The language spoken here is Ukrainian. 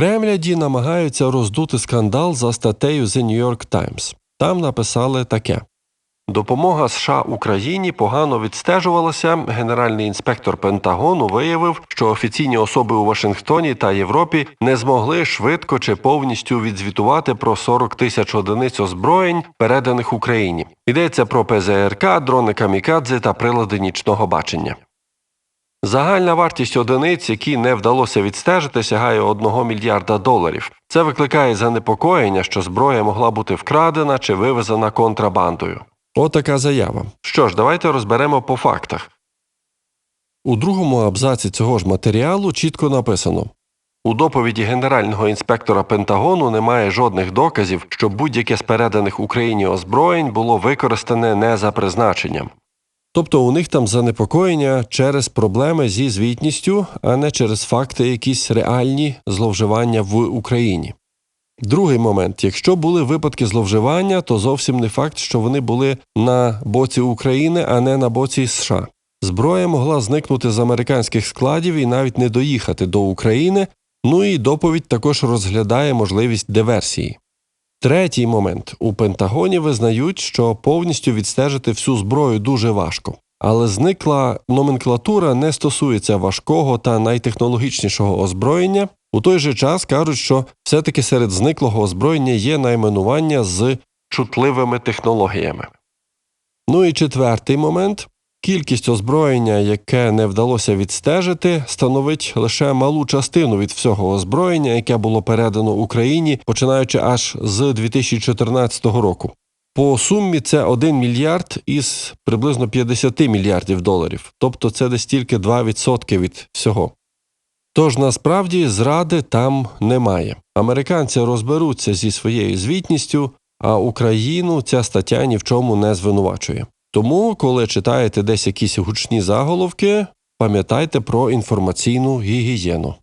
Кремляді намагаються роздути скандал за статтею The New York Times. Там написали таке. Допомога США Україні погано відстежувалася. Генеральний інспектор Пентагону виявив, що офіційні особи у Вашингтоні та Європі не змогли швидко чи повністю відзвітувати про 40 тисяч одиниць озброєнь, переданих Україні. Йдеться про ПЗРК, дрони камікадзе та прилади нічного бачення. Загальна вартість одиниць, які не вдалося відстежити, сягає 1 мільярда доларів. Це викликає занепокоєння, що зброя могла бути вкрадена чи вивезена контрабандою. Отака заява. Що ж, давайте розберемо по фактах. У другому абзаці цього ж матеріалу чітко написано. У доповіді генерального інспектора Пентагону немає жодних доказів, що будь-яке з переданих Україні озброєнь було використане не за призначенням. Тобто у них там занепокоєння через проблеми зі звітністю, а не через факти якісь реальні зловживання в Україні. Другий момент: якщо були випадки зловживання, то зовсім не факт, що вони були на боці України, а не на боці США. Зброя могла зникнути з американських складів і навіть не доїхати до України. Ну і доповідь також розглядає можливість диверсії. Третій момент у Пентагоні визнають, що повністю відстежити всю зброю дуже важко. Але зникла номенклатура не стосується важкого та найтехнологічнішого озброєння. У той же час кажуть, що все-таки серед зниклого озброєння є найменування з чутливими технологіями. Ну і четвертий момент. Кількість озброєння, яке не вдалося відстежити, становить лише малу частину від всього озброєння, яке було передано Україні, починаючи аж з 2014 року. По сумі це 1 мільярд із приблизно 50 мільярдів доларів, тобто це десь тільки 2% від всього. Тож насправді зради там немає. Американці розберуться зі своєю звітністю, а Україну ця стаття ні в чому не звинувачує. Тому, коли читаєте десь якісь гучні заголовки, пам'ятайте про інформаційну гігієну.